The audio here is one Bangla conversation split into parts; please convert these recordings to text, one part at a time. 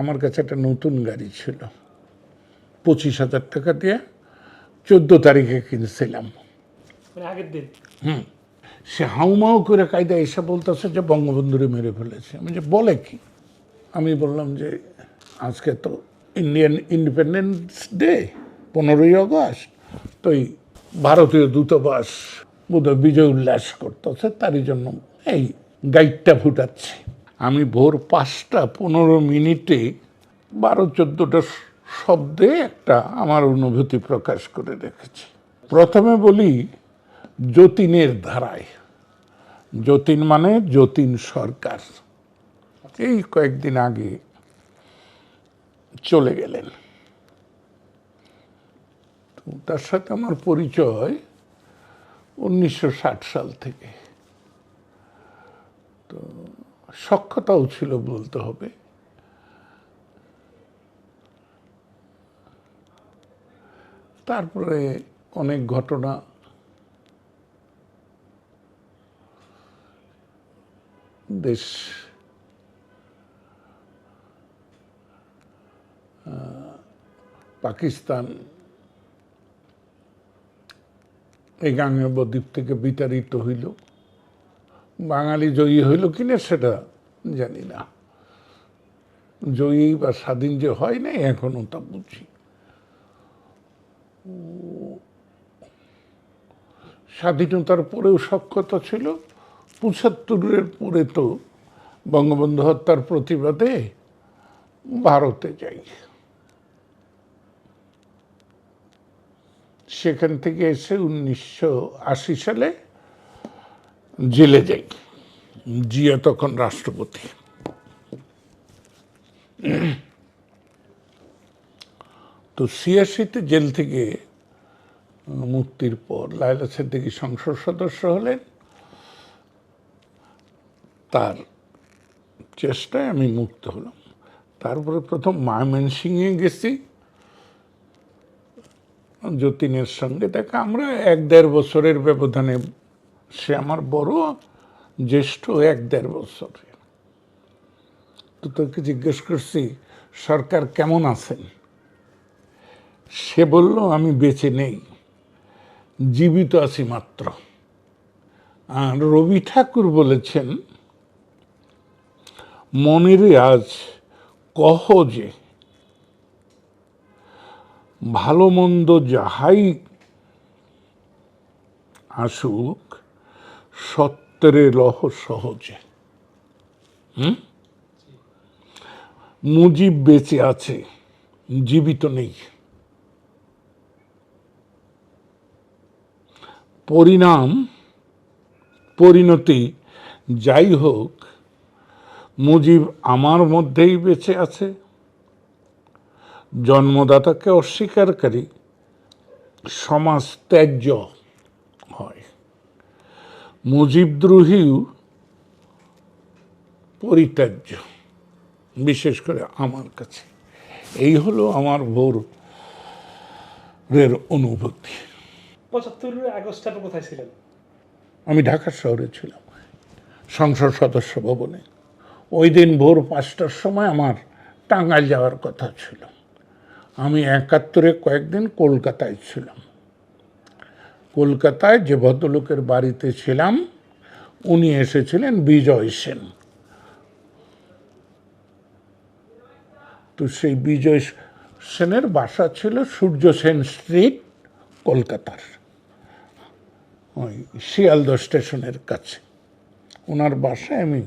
আমার কাছে একটা নতুন গাড়ি ছিল। পঁচিশ হাজার টাকা দিয়ে চোদ্দ তারিখে কিনছিলাম। মানে আগের দিন? সে হাউমাউ করে কায়দা এসে বলতেছে যে বঙ্গবন্ধুরে মেরে ফেলেছে। আমি যে বলে কি? আমি বললাম যে আজকে তো ইন্ডিয়ান ইন্ডিপেন্ডেন্স ডে পনেরোই আগস্ট। তো এই ভারতীয় দূতাবাস বোধহয় বিজয় উল্লাস করতেছে তারই জন্য এই গাইডটা ফুটাচ্ছে। আমি ভোর পাঁচটা পনেরো মিনিটে বারো চোদ্দোটা শব্দে একটা আমার অনুভূতি প্রকাশ করে রেখেছি। প্রথমে বলি, যতীনের ধারায়। যতীন মানে যতীন সরকার। এই কয়েকদিন আগে চলে গেলেন। তার সাথে আমার পরিচয় উনিশশো ষাট সাল থেকে। তো সক্ষতাও ছিল বলতে হবে। তারপরে অনেক ঘটনা। দেশ পাকিস্তান এই গাঙ্গেয় দ্বীপ থেকে বিতাড়িত হইল। বাঙালি জয়ী হইল কিনা সেটা জানি না। জয়ী বা স্বাধীন যে হয় নাই, এখনও তা বুঝি। স্বাধীনতার পরেও সক্ষতা ছিল। পঁচাত্তরের পরে তো বঙ্গবন্ধু হত্যার প্রতিবাদে ভারতে যাই। সেখান থেকে এসে উনিশশো আশি সালে জেলে যাই। জিয়া তখন রাষ্ট্রপতি। তো ছিয়াশিতে জেল থেকে মুক্তির পর লায়লা সিদ্দিকী সংসদ সদস্য হলেন। তার চেষ্টায় আমি মুক্ত হলাম। তারপরে প্রথম ময়মনসিংহে গেছি। যতীনের সঙ্গে দেখা। আমরা এক দেড় বছরের ব্যবধানে সে আমার বড় জ্যেষ্ঠ এক দেড় বছর। তো তোকে জিজ্ঞেস করছি, সরকার কেমন আছেন? সে বলল, আমি বেঁচে নেই, জীবিত আছি মাত্র। আর রবি ঠাকুর বলেছেন, মনের আজ কহ যে, ভালো মন্দ যাহাই আসুক সত্যের লহ সহজে। হুম? মুজিব বেঁচে আছে, জীবিত নেই। পরিণাম, পরিণতি যাই হোক, মুজিব আমার মধ্যেই বেঁচে আছে। জন্মদাতাকে অস্বীকারকারী, সমাজ ত্যায্য মুজিবদ্রোহীও পরিত্যাজ্য বিশেষ করে আমার কাছে। এই হলো আমার ভোরের অনুভূতি। পঁচাত্তরের আগস্টে কোথায় ছিলেন? আমি ঢাকা শহরে ছিলাম সংসদ সদস্য ভবনে। ওই দিন ভোর পাঁচটার সময় আমার টাঙ্গাইল যাওয়ার কথা ছিল। আমি একাত্তরে কয়েকদিন কলকাতায় ছিলাম। কলকাতায় যে ভদ্রলোকের বাড়িতে ছিলাম, উনি এসেছিলেন বিজয় সেন। তো সেই বিজয় সেনের বাসা ছিল সূর্য সেন স্ট্রিট, কলকাতার, ওই শিয়ালদহ স্টেশনের কাছে। ওনার বাসায় আমি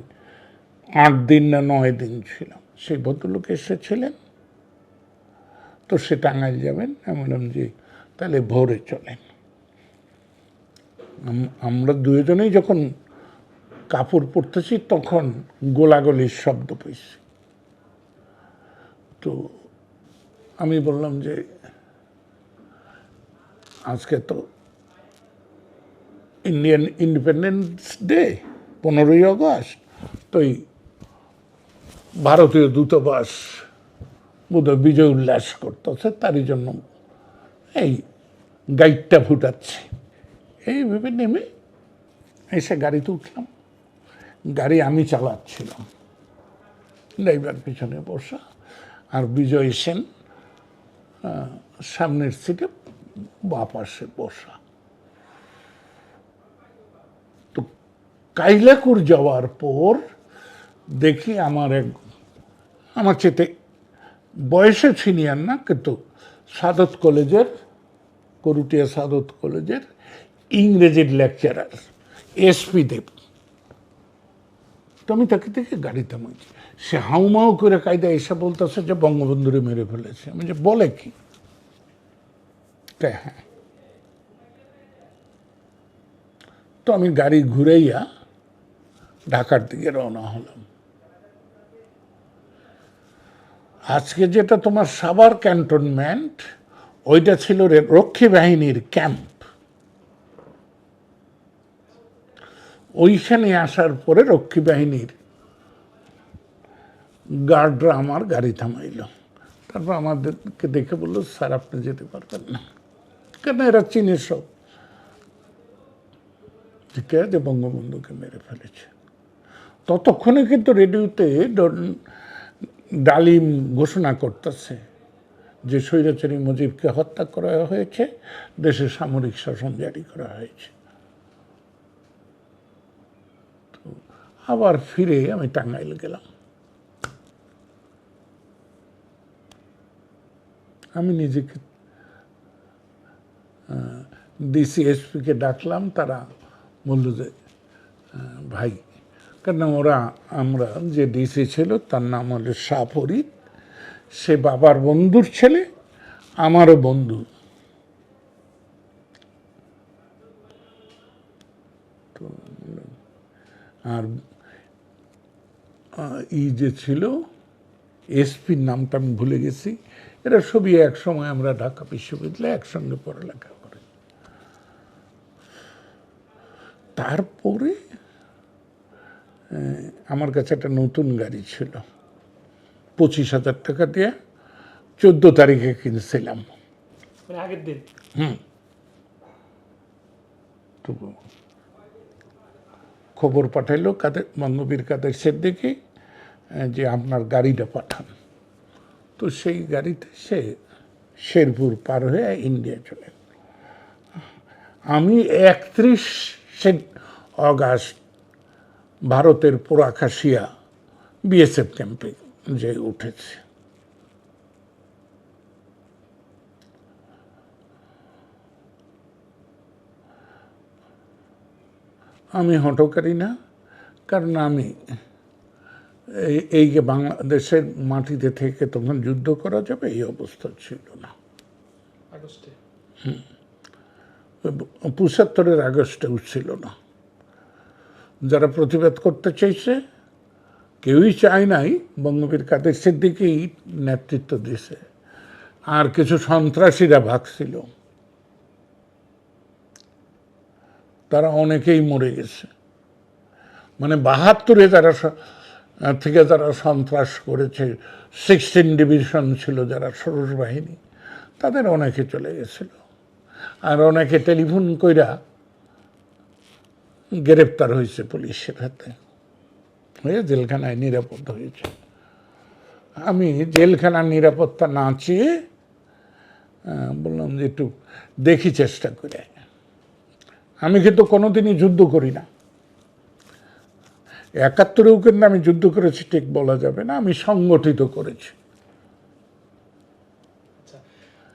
আট দিন না নয় দিন ছিলাম। সেই ভদ্রলোক এসেছিলেন। তো সে টাঙ্গাইল যাবেন, আমি বললাম যে তাহলে ভোরে চলেন। আমরা দুজনেই যখন কাপড় পরতেছি, তখন গোলাগলির শব্দ পেয়েছি তো আমি বললাম যে, আজকে তো ইন্ডিয়ান ইন্ডিপেন্ডেন্স ডে, পনেরোই আগস্ট, তো এই ভারতীয় দূতাবাস বোধহয় বিজয় উল্লাস করতেছে, তারই জন্য এই গাইডটা ফুটাচ্ছে। এই ভেবে নেমে এসে গাড়িতে উঠলাম। গাড়ি আমি চালাচ্ছিলাম। ড্রাইভার পিছনে বসা আর বিজয় সেন সামনের সিটে বা পাশে বসা। তো কাইলাকুর যাওয়ার পর দেখি আমার এক, আমার চেতে বয়সে সিনিয়র না, কিন্তু সাদত কলেজের, করুটিয়া সাদত কলেজের ইংরেজির লেকচারার এসপি দেব। তো আমি তাকে দেখে গাড়িতে মারছি। সে হাউমাউ করে কায়দা এসে বলতেছে যে বঙ্গবন্ধুরে মেরে ফেলেছে। আমি যে, বলে কি? হ্যাঁ। তো আমি গাড়ি ঘুরেইয়া ঢাকার দিকে রওনা হলাম। আজকে যেটা তোমার সাভার ক্যান্টনমেন্ট, ওইটা ছিল রক্ষী বাহিনীর ক্যাম্প। ওইখানে আসার পরে রক্ষী বাহিনীর গার্ডরা আমার গাড়ি থামাইল। তারপর আমাদেরকে দেখে বলল, স্যার, আপনি যেতে পারবেন না। কেন এরা চীনে সব? আছে বঙ্গবন্ধুকে মেরে ফেলেছে। ততক্ষণে কিন্তু রেডিওতে ডালিম ঘোষণা করতেছে যে স্বৈরাচারী মুজিবকে হত্যা করা হয়েছে, দেশে সামরিক শাসন জারি করা হয়েছে তো আবার ফিরে আমি টাঙ্গাইল গেলাম। আমি নিজেকে ডিসি ডিসিএসপিকে ডাকলাম, তারা বলল যে ভাই, কেন ওরা, আমরা যে ডিসি ছিল, তার নাম হলো শাহ সে বাবার বন্ধুর ছেলে, আমারও বন্ধু। আর ই যে ছিল এসপির নামটা আমি ভুলে গেছি। এরা সবই এক সময় আমরা ঢাকা বিশ্ববিদ্যালয়ে একসঙ্গে পড়ালেখা করি। তারপরে আমার কাছে একটা নতুন গাড়ি ছিল। পঁচিশ হাজার টাকা দিয়ে চোদ্দ তারিখে কিনছিলাম। মানে আগের দিন? তো খবর পাঠাইলো কাদের বঙ্গবীর কাদের সিদ্দিকি যে আপনার গাড়িটা পাঠান তো সেই গাড়িতে সে শেরপুর পার হয়ে ইন্ডিয়া চলে। আমি একত্রিশ অগাস্ট ভারতের পোড়াখাসিয়া বিএসএফ ক্যাম্পে যে উঠেছে আমি হটকারি না, কারণ আমি এই যে বাংলাদেশের মাটিতে থেকে তখন যুদ্ধ করা যাবে এই অবস্থা ছিল না। আগস্টে। পঁচাত্তরের আগস্টেও ছিল না। যারা প্রতিবাদ করতে চাইছে কেউই চায় নাই বঙ্গবীর কাদের সিদ্দিকেই নেতৃত্ব দিছে। আর কিছু সন্ত্রাসীরা ভাগছিল তারা অনেকেই মরে গেছে। মানে বাহাত্তরে যারা স- থেকে যারা সন্ত্রাস করেছে সিক্সটিন ডিভিশন ছিল যারা ষোড়শ বাহিনী, তাদের অনেকে চলে গেছিল। আর অনেকে টেলিফোন কইরা গ্রেপ্তার হয়েছে পুলিশের হাতে হয়ে জেলখানায় নিরাপদ হয়েছে। আমি জেলখানার নিরাপত্তা না চেয়ে বললাম যে একটু দেখি চেষ্টা করে। আমি কিন্তু কোনোদিনই যুদ্ধ করি না। একাত্তরেও কিন্তু আমি যুদ্ধ করেছি ঠিক বলা যাবে না আমি সংগঠিত করেছি আচ্ছা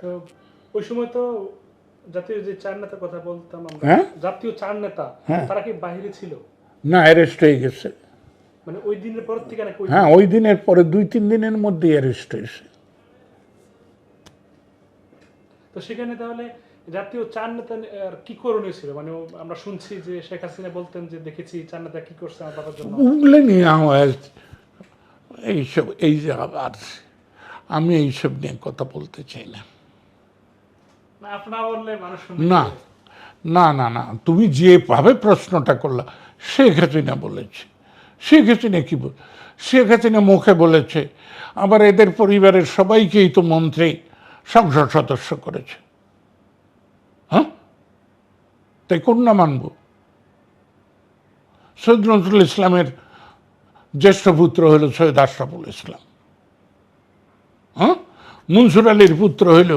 তো ওই সময় তো জাতীয় যে চার নেতার কথা বলতাম আমরা হ্যাঁ? জাতীয় চার নেতা হ্যাঁ। তারা কি বাইরে ছিল না অ্যারেস্ট হয়ে গেছে মানে ওই দিনের পর থেকে নাকি হ্যাঁ ওই দিনের পরে দুই তিন দিনের মধ্যে অ্যারেস্ট হয়েছে তো সেখানে তাহলে জাতীয় চার নেতা আর কি করণীয় ছিল? মানে আমরা শুনছি যে শেখ হাসিনা বলতেন যে দেখেছি চার নেতা কি করছে আমার বাবার জন্য। উগলে নিয়ে আমার এইসব এই যে আবার আমি এইসব নিয়ে কথা বলতে চাই না। না না না না না তুমি যেভাবে প্রশ্নটা করলা শেখ হাসিনা বলেছে। শেখ হাসিনা কি বল শেখ হাসিনা মুখে বলেছে আবার এদের পরিবারের সবাইকেই তো মন্ত্রী সংসদ সদস্য করেছে। তাই কোন না মানব। সৈয়দ নজরুল ইসলামের জ্যেষ্ঠ পুত্র হলো সৈয়দ আশরাফুল ইসলাম। হ্যাঁ? মনসুর আলীর পুত্র হইল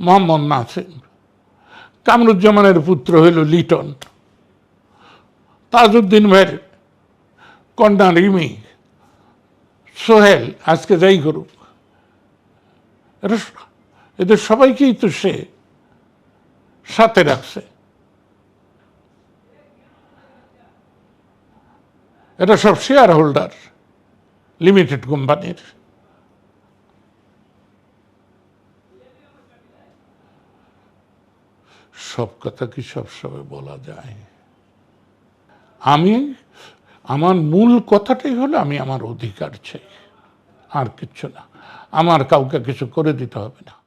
মোহাম্মদ নাসিম কামরুজ্জামানের পুত্র হইল লিটন। তাজউদ্দিন ভাইয়ের কন্যা রিমি। সোহেল আজকে যাই করুক। এরা এদের সবাইকেই তো সে সাথে রাখছে। এটা সব শেয়ার হোল্ডার লিমিটেড কোম্পানির সব কথা কি সবসময় বলা যায়? আমি, আমার মূল কথাটাই হলো আমি আমার অধিকার চাই। আর কিচ্ছু না। আমার কাউকে কিছু করে দিতে হবে না।